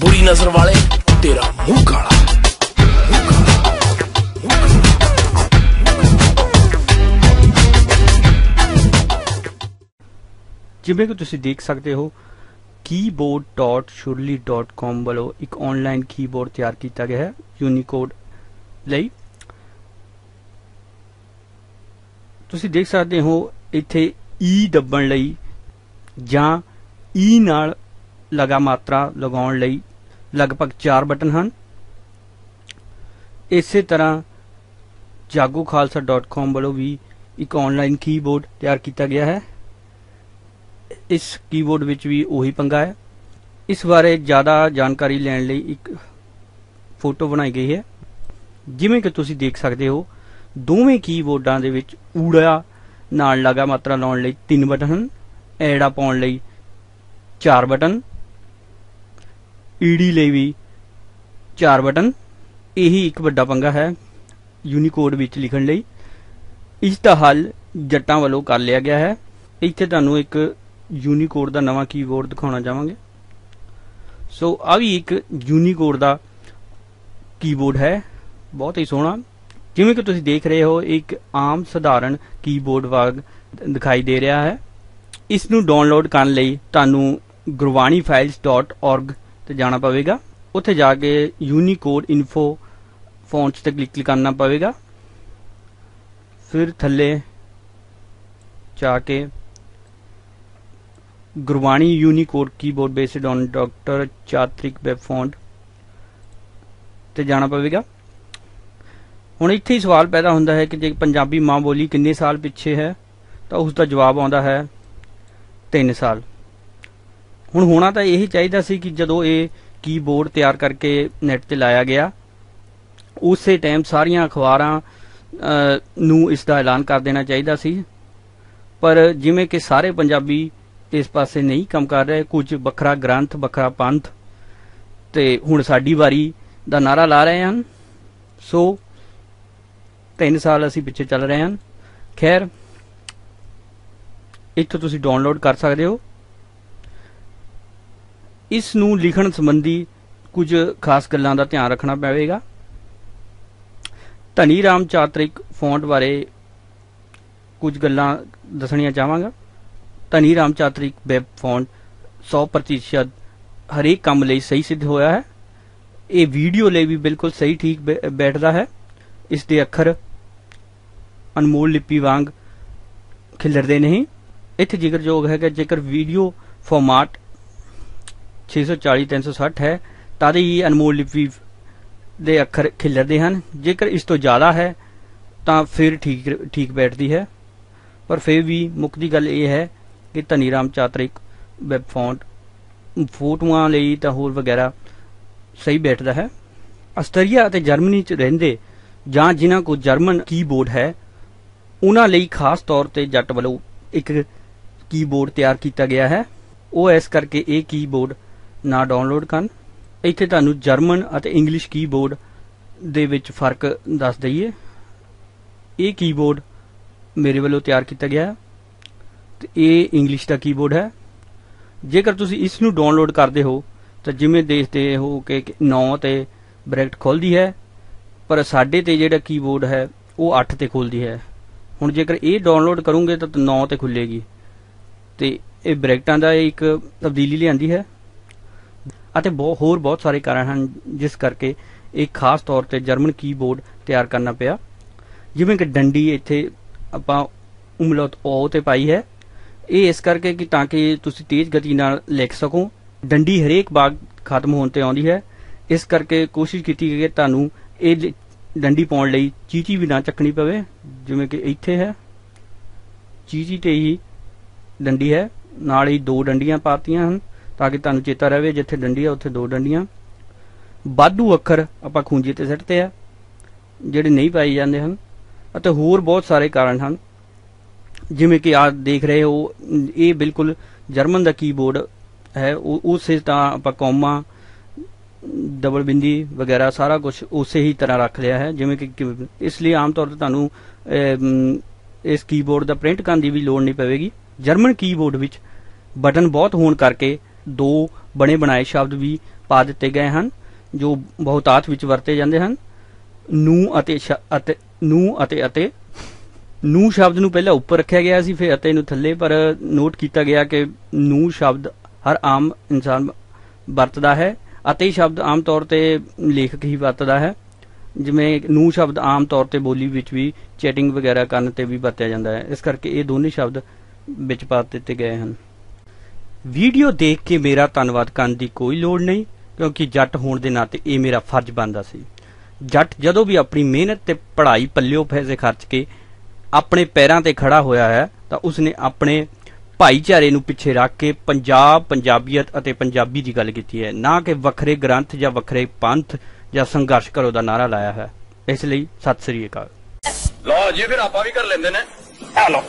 ਬੁਰੀ ਨਜ਼ਰ ਵਾਲੇ, ਤੇਰਾ ਮੂੰਹ ਕਾਲਾ। ਜਿਵੇਂ ਕਿ ਤੁਸੀਂ ਦੇਖ ਸਕਦੇ ਹੋ keyboard.surely.com ਵੱਲੋਂ ਇੱਕ ਆਨਲਾਈਨ ਕੀਬੋਰਡ ਤਿਆਰ ਕੀਤਾ ਗਿਆ ਹੈ ਯੂਨੀਕੋਡ ਲਈ। ਤੁਸੀਂ ਦੇਖ ਸਕਦੇ ਹੋ, ਇੱਥੇ ਈ ਦੱਬਣ ਲਈ ਜਾਂ ਈ ਨਾਲ ਲਗਾ ਮਾਤਰਾ ਲਗਾਉਣ ਲਈ ਲਗਭਗ 4 ਬਟਨ ਹਨ। ਇਸੇ ਤਰ੍ਹਾਂ jagokhalsa.com ਵੱਲੋਂ ਵੀ ਇੱਕ ਆਨਲਾਈਨ ਕੀਬੋਰਡ ਤਿਆਰ ਕੀਤਾ ਗਿਆ ਹੈ। ਇਸ ਕੀਬੋਰਡ ਵਿੱਚ ਵੀ ਉਹੀ ਪੰਗਾ ਹੈ। ਇਸ ਬਾਰੇ ਜ਼ਿਆਦਾ ਜਾਣਕਾਰੀ ਲੈਣ ਲਈ ਇੱਕ ਫੋਟੋ ਬਣਾਈ ਗਈ ਹੈ। ਜਿਵੇਂ ਕਿ ਤੁਸੀਂ ਦੇਖ ਸਕਦੇ ਹੋ, ਦੋਵੇਂ ਕੀਬੋਰਡਾਂ ਦੇ ਵਿੱਚ ਊੜਾ ਨਾਲ ਲਗਾ ਮਾਤਰਾ ਲਾਉਣ ਲਈ ਤਿੰਨ ਬਟਨ ਹਨ। ਐੜਾ ਪਾਉਣ ਲਈ ਚਾਰ ਬਟਨ। ਈਡੀ ਲਈ ਵੀ ਚਾਰ ਬਟਨ। ਇਹੀ ਇੱਕ ਵੱਡਾ ਪੰਗਾ ਹੈ ਯੂਨੀਕੋਡ ਵਿੱਚ ਲਿਖਣ ਲਈ। ਇਸ ਦਾ ਹੱਲ ਜੱਟਾਂ ਵੱਲੋਂ ਕਰ ਲਿਆ ਗਿਆ ਹੈ। ਇੱਥੇ ਤੁਹਾਨੂੰ ਇੱਕ ਯੂਨੀਕੋਡ ਦਾ ਨਵਾਂ ਕੀਬੋਰਡ ਦਿਖਾਉਣਾ ਚਾਹਾਂਗੇ। ਸੋ ਆ ਵੀ ਇੱਕ ਯੂਨੀਕੋਡ ਦਾ ਕੀਬੋਰਡ ਹੈ। ਬਹੁਤ ਹੀ ਸੋਹਣਾ। ਜਿਵੇਂ ਕਿ ਤੁਸੀਂ ਦੇਖ ਰਹੇ ਹੋ, ਇੱਕ ਆਮ ਸਧਾਰਨ ਕੀਬੋਰਡ ਵਾਂਗ ਦਿਖਾਈ ਦੇ ਰਿਹਾ ਹੈ। ਇਸ ਨੂੰ ਡਾਊਨਲੋਡ ਕਰਨ ਲਈ ਤੁਹਾਨੂੰ gurwanifiles.org ਤੇ ਜਾਣਾ ਪਵੇਗਾ। ਉੱਥੇ ਜਾ ਕੇ ਯੂਨੀਕੋਡ ਇਨਫੋ ਫੌਂਟਸ ਤੇ ਕਲਿੱਕ ਕਰਨਾ ਪਵੇਗਾ। ਫਿਰ ਥੱਲੇ ਜਾ ਕੇ Gurbani unicode keyboard based on doctor Chatrik web font ਤੇ ਜਾਣਾ ਪਵੇਗਾ। ਹੁਣ ਇੱਥੇ ਹੀ ਸਵਾਲ ਪੈਦਾ ਹੁੰਦਾ ਹੈ ਕਿ ਜੇ ਪੰਜਾਬੀ ਮਾਂ ਬੋਲੀ ਕਿੰਨੇ ਸਾਲ ਪਿੱਛੇ ਹੈ, ਤਾਂ ਉਸ ਦਾ ਜਵਾਬ ਆਉਂਦਾ ਹੈ 3 ਸਾਲ। ਹੁਣ ਹੋਣਾ ਤਾਂ ਇਹੀ ਚਾਹੀਦਾ ਸੀ ਕਿ ਜਦੋਂ ਇਹ ਕੀਬੋਰਡ ਤਿਆਰ ਕਰਕੇ ਨੈਟ ਤੇ ਲਾਇਆ ਗਿਆ, ਉਸੇ ਟਾਈਮ ਸਾਰੀਆਂ ਅਖਬਾਰਾਂ ਨੂੰ ਇਸ ਦਾ ਐਲਾਨ ਕਰ ਦੇਣਾ ਚਾਹੀਦਾ ਸੀ। ਪਰ ਜਿਵੇਂ ਕਿ ਸਾਰੇ ਪੰਜਾਬੀ ਇਸ ਪਾਸੇ ਨਹੀਂ ਕੰਮ ਕਰ ਰਹੇ, ਕੁਝ ਵੱਖਰਾ ਗ੍ਰੰਥ, ਵੱਖਰਾ ਪੰਥ ਤੇ ਹੁਣ ਸਾਡੀ ਵਾਰੀ ਦਾ ਨਾਰਾ ਲਾ ਰਹੇ ਹਨ। ਸੋ 3 ਸਾਲ ਅਸੀਂ ਪਿੱਛੇ ਚੱਲ ਰਹੇ ਹਾਂ ਖੈਰ, ਇੱਥੋਂ ਤੁਸੀਂ ਡਾਊਨਲੋਡ ਕਰ ਸਕਦੇ ਹੋ। ਇਸ ਨੂੰ ਲਿਖਣ ਸੰਬੰਧੀ ਕੁਝ ਖਾਸ ਗੱਲਾਂ ਦਾ ਧਿਆਨ ਰੱਖਣਾ ਪਵੇਗਾ। ਧਨੀ ਰਾਮ ਚਾਤ੍ਰਿਕ ਫੌਂਟ ਬਾਰੇ ਕੁਝ ਗੱਲਾਂ ਦੱਸਣੀਆਂ ਚਾਹਾਂਗਾ। ਧਨੀ ਰਾਮ ਚਾਤ੍ਰਿਕ ਵੈਬ ਫੌਂਟ 100% ਹਰੇਕ ਕੰਮ ਲਈ ਸਹੀ ਸਿੱਧ ਹੋਇਆ ਹੈ। ਇਹ ਵੀਡੀਓ ਲਈ ਵੀ ਬਿਲਕੁਲ ਸਹੀ ਠੀਕ ਬੈਠਦਾ ਹੈ। ਇਸ ਦੇ ਅੱਖਰ ਅਨਮੋਲ ਲਿਪੀ ਵਾਂਗ ਖਿਲਰਦੇ ਨਹੀਂ। ਇੱਥੇ ਜ਼ਿਕਰਯੋਗ ਹੈ ਕਿ ਜੇਕਰ ਵੀਡੀਓ ਫਾਰਮੈਟ 640 360 ਹੈ ਤਦ ਹੀ ਅਨਮੋਲ ਲਿਪੀ ਦੇ ਅੱਖਰ ਖਿਲਰਦੇ ਹਨ। ਜੇਕਰ ਇਸ ਤੋਂ ਜ਼ਿਆਦਾ ਹੈ, ਤਾਂ ਫਿਰ ਠੀਕ ਠੀਕ ਬੈਠਦੀ ਹੈ। ਪਰ ਫਿਰ ਵੀ ਮੁੱਖ ਦੀ ਗੱਲ ਇਹ ਹੈ ਕਿ ਧਨੀ ਰਾਮ ਚਾਤ੍ਰਿਕ ਵੈਬ ਫੌਂਟ ਫੋਟੋਆਂ ਲਈ ਤਾਂ ਹੋਰ ਵਗੈਰਾ ਸਹੀ ਬੈਠਦਾ ਹੈ। ਆਸਟਰੀਆ ਅਤੇ ਜਰਮਨੀ 'ਚ ਰਹਿੰਦੇ ਜਾਂ ਜਿਨ੍ਹਾਂ ਕੋਲ ਜਰਮਨ ਕੀਬੋਰਡ ਹੈ, ਉਹਨਾਂ ਲਈ ਖਾਸ ਤੌਰ ਤੇ ਜੱਟ ਵੱਲੋਂ ਇੱਕ ਕੀਬੋਰਡ ਤਿਆਰ ਕੀਤਾ ਗਿਆ ਹੈ। ਉਹ ਇਸ ਕਰਕੇ ਇਹ ਕੀਬੋਰਡ ਨਾ ਡਾਊਨਲੋਡ ਕਰਨ। ਇੱਥੇ ਤੁਹਾਨੂੰ ਜਰਮਨ ਅਤੇ ਇੰਗਲਿਸ਼ ਕੀਬੋਰਡ ਦੇ ਵਿੱਚ ਫ਼ਰਕ ਦੱਸ ਦਈਏ। ਇਹ ਕੀਬੋਰਡ ਮੇਰੇ ਵੱਲੋਂ ਤਿਆਰ ਕੀਤਾ ਗਿਆ ਹੈ ਤੇ ਇਹ ਇੰਗਲਿਸ਼ ਦਾ ਕੀਬੋਰਡ ਹੈ। ਜੇਕਰ ਤੁਸੀਂ ਇਸ ਨੂੰ ਡਾਊਨਲੋਡ ਕਰਦੇ ਹੋ, ਤਾਂ ਜਿਵੇਂ ਦੇਖਦੇ ਹੋ ਕਿ 9 ਤੇ ਬ੍ਰੈਕਟ ਖੁੱਲਦੀ ਹੈ, ਪਰ ਸਾਡੇ ਤੇ ਜਿਹੜਾ ਕੀਬੋਰਡ ਹੈ, ਉਹ 8 ਤੇ ਖੁੱਲਦੀ ਹੈ। ਹੁਣ ਜੇਕਰ ਇਹ ਡਾਊਨਲੋਡ ਕਰੋਗੇ ਤਾਂ 9 ਤੇ ਖੁੱਲੇਗੀ। ਤੇ ਇਹ ਬ੍ਰੈਕਟਾਂ ਦਾ ਇੱਕ ਤਬਦੀਲੀ ਲਿਆਂਦੀ ਹੈ। ਅਤੇ ਬਹੁਤ ਹੋਰ ਬਹੁਤ ਸਾਰੇ ਕਾਰਨ ਹਨ ਜਿਸ ਕਰਕੇ ਇਹ ਖਾਸ ਤੌਰ ਤੇ ਜਰਮਨ ਕੀਬੋਰਡ ਤਿਆਰ ਕਰਨਾ ਪਿਆ। ਜਿਵੇਂ ਕਿ ਡੰਡੀ ਇੱਥੇ ਆਪਾਂ ਉਮਲਤ ਓ ਤੇ ਪਾਈ ਹੈ। ਇਹ ਇਸ ਕਰਕੇ ਕਿ ਤਾਂ ਕਿ ਤੁਸੀਂ ਤੇਜ਼ ਗਤੀ ਨਾਲ ਲਿਖ ਸਕੋ। ਡੰਡੀ ਹਰੇਕ ਬਾਗ ਖਤਮ ਹੋਣ ਤੇ ਆਉਂਦੀ ਹੈ। ਇਸ ਕਰਕੇ ਕੋਸ਼ਿਸ਼ ਕੀਤੀ ਗਈ ਕਿ ਤੁਹਾਨੂੰ ਇਹ ਡੰਡੀ ਪਾਉਣ ਲਈ ਚੀਚੀ ਵੀ ਨਾ ਚੱਕਣੀ ਪਵੇ, ਜਿਵੇਂ ਕਿ ਇੱਥੇ ਹੈ। ਚੀਚੀ ਤੇ ਹੀ ਡੰਡੀ ਹੈ। ਨਾਲ ਹੀ ਦੋ ਡੰਡੀਆਂ ਪਾਤੀਆਂ ਹਨ। ਤਾਂ ਕਿ ਤੁਹਾਨੂੰ ਚੇਤਾ ਰਹੇ ਜਿੱਥੇ ਡੰਡੀ ਆ ਉੱਥੇ ਦੋ ਡੰਡੀਆਂ। ਬਾਦੂ ਅੱਖਰ ਆਪਾਂ ਖੂੰਜੀ ਤੇ ਸਿੱਟਦੇ ਆ, ਜਿਹੜੇ ਨਹੀਂ ਪਾਏ ਜਾਂਦੇ ਹਨ। ਅਤੇ ਹੋਰ ਬਹੁਤ ਸਾਰੇ ਕਾਰਨ ਹਨ। ਜਿਵੇਂ ਕਿ ਆ ਦੇਖ ਰਹੇ ਹੋ, ਇਹ ਬਿਲਕੁਲ ਜਰਮਨ ਦਾ ਕੀਬੋਰਡ ਹੈ। ਉਸੇ ਤਾਂ ਆਪਾਂ ਕੌਮਾ ਡਬਲ ਬਿੰਦੀ ਵਗੈਰਾ ਸਾਰਾ ਕੁਝ ਉਸੇ ਹੀ ਤਰ੍ਹਾਂ ਰੱਖ ਲਿਆ ਹੈ। ਜਿਵੇਂ ਕਿ ਇਸ ਲਈ ਆਮ ਤੌਰ ਤੇ ਤੁਹਾਨੂੰ ਇਸ ਕੀਬੋਰਡ ਦਾ ਪ੍ਰਿੰਟ ਕਰਨ ਦੀ ਵੀ ਲੋੜ ਨਹੀਂ ਪਵੇਗੀ। ਜਰਮਨ ਕੀਬੋਰਡ ਵਿੱਚ ਬਟਨ ਬਹੁਤ ਹੋਣ ਕਰਕੇ ਦੋ ਬਣੇ ਬਣਾਏ ਸ਼ਬਦ ਵੀ ਪਾ ਦਿੱਤੇ ਗਏ ਹਨ, ਜੋ ਬਹੁਤਾਤ ਵਿੱਚ ਵਰਤੇ ਜਾਂਦੇ ਹਨ। ਨੂੰ ਅਤੇ ਸ਼- ਅਤੇ, ਨੂੰ ਅਤੇ ਅਤੇ। ਨੂੰ ਸ਼ਬਦ ਨੂੰ ਪਹਿਲਾਂ ਉੱਪਰ ਰੱਖਿਆ ਗਿਆ ਸੀ, ਫਿਰ ਅਤੇ ਨੂੰ ਥੱਲੇ, ਪਰ ਨੋਟ ਕੀਤਾ ਗਿਆ ਕਿ ਨੂੰ ਸ਼ਬਦ ਹਰ ਆਮ ਇਨਸਾਨ ਵਰਤਦਾ ਹੈ, ਅਤੇ ਸ਼ਬਦ ਆਮ ਤੌਰ ਤੇ ਲੇਖਕ ਹੀ ਵਰਤਦਾ ਹੈ। ਜਿਵੇਂ ਨੂੰ ਸ਼ਬਦ ਆਮ ਤੌਰ ਤੇ ਬੋਲੀ ਵਿੱਚ ਵੀ ਚੈਟਿੰਗ ਵਗੈਰਾ ਕਰਨ ਤੇ ਵੀ ਵਰਤਿਆ ਜਾਂਦਾ ਹੈ। ਇਸ ਕਰਕੇ ਇਹ ਦੋਨੇ ਸ਼ਬਦ ਵਿੱਚ ਪਾ ਦਿੱਤੇ ਗਏ ਹਨ। ਵੀਡੀਓ ਦੇਖ ਕੇ ਮੇਰਾ ਧੰਨਵਾਦ ਕਰਨ ਦੀ ਕੋਈ ਲੋੜ ਨਹੀਂ ਕਿਉਂਕਿ ਜੱਟ ਹੋਣ ਦੇ ਨਾਤੇ ਇਹ ਮੇਰਾ ਫਰਜ਼ ਬਣਦਾ ਸੀ। ਜੱਟ ਜਦੋਂ ਵੀ ਆਪਣੀ ਮਿਹਨਤ ਤੇ ਪੜ੍ਹਾਈ ਪੱਲਿਓ ਪੈਸੇ ਖਰਚ ਕੇ ਆਪਣੇ ਪੈਰਾਂ ਤੇ ਖੜਾ ਹੋਇਆ ਹੈ ਤਾਂ ਉਸਨੇ ਆਪਣੇ ਭਾਈਚਾਰੇ ਨੂੰ ਪਿੱਛੇ ਰੱਖ ਕੇ ਪੰਜਾਬ ਪੰਜਾਬੀਅਤ ਅਤੇ ਪੰਜਾਬੀ ਦੀ ਗੱਲ ਕੀਤੀ ਹੈ। ਨਾ ਕਿ ਵੱਖਰੇ ਗ੍ਰੰਥ ਜਾਂ ਵੱਖਰੇ ਪੰਥ ਜਾਂ ਸੰਘਰਸ਼ ਕਰੋ ਦਾ ਨਾਰਾ ਲਾਇਆ ਹੈ। ਇਸ ਲਈ ਸਤਿ ਸ੍ਰੀ ਅਕਾਲ। ਲਓ ਜੀ ਫਿਰ ਆਪਾਂ ਵੀ ਕਰ ਲੈਂਦੇ ਨੇ। ਆ ਲਓ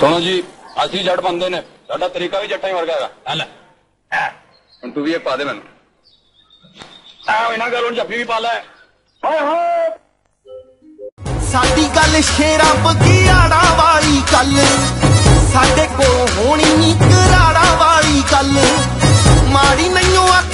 ਸੁਣੋ ਜੀ ਅਸੀਂ ਜੱਟ ਬੰਦੇ ਨੇ ਸਾਡਾ ਤਰੀਕਾ ਵੀ ਜੱਟਾਂ ਹੀ ਵਰਗਾ ਹੈਗਾ। ਲੈ ਹੁਣ ਤੂੰ ਵੀ ਇਹ ਪਾ ਦੇ ਮੈਨੂੰ। ਆ ਇਹਨਾਂ ਗੱਲ ਹੁਣ ਜੱਫੀ ਵੀ ਪਾ ਲੈ। ਹਾਏ ਹਾਏ। ਸਾਡੀ ਗੱਲ ਸ਼ੇਰਾਂ ਬਗਿਆੜਾ ਵਾਲੀ ਗੱਲ। ਸਾਡੇ ਕੋਲ ਹੋਣੀ ਕਰਾੜਾ ਵਾਲੀ ਗੱਲ। ਮਾੜੀ ਨਹੀਂਓ ਜਰਾ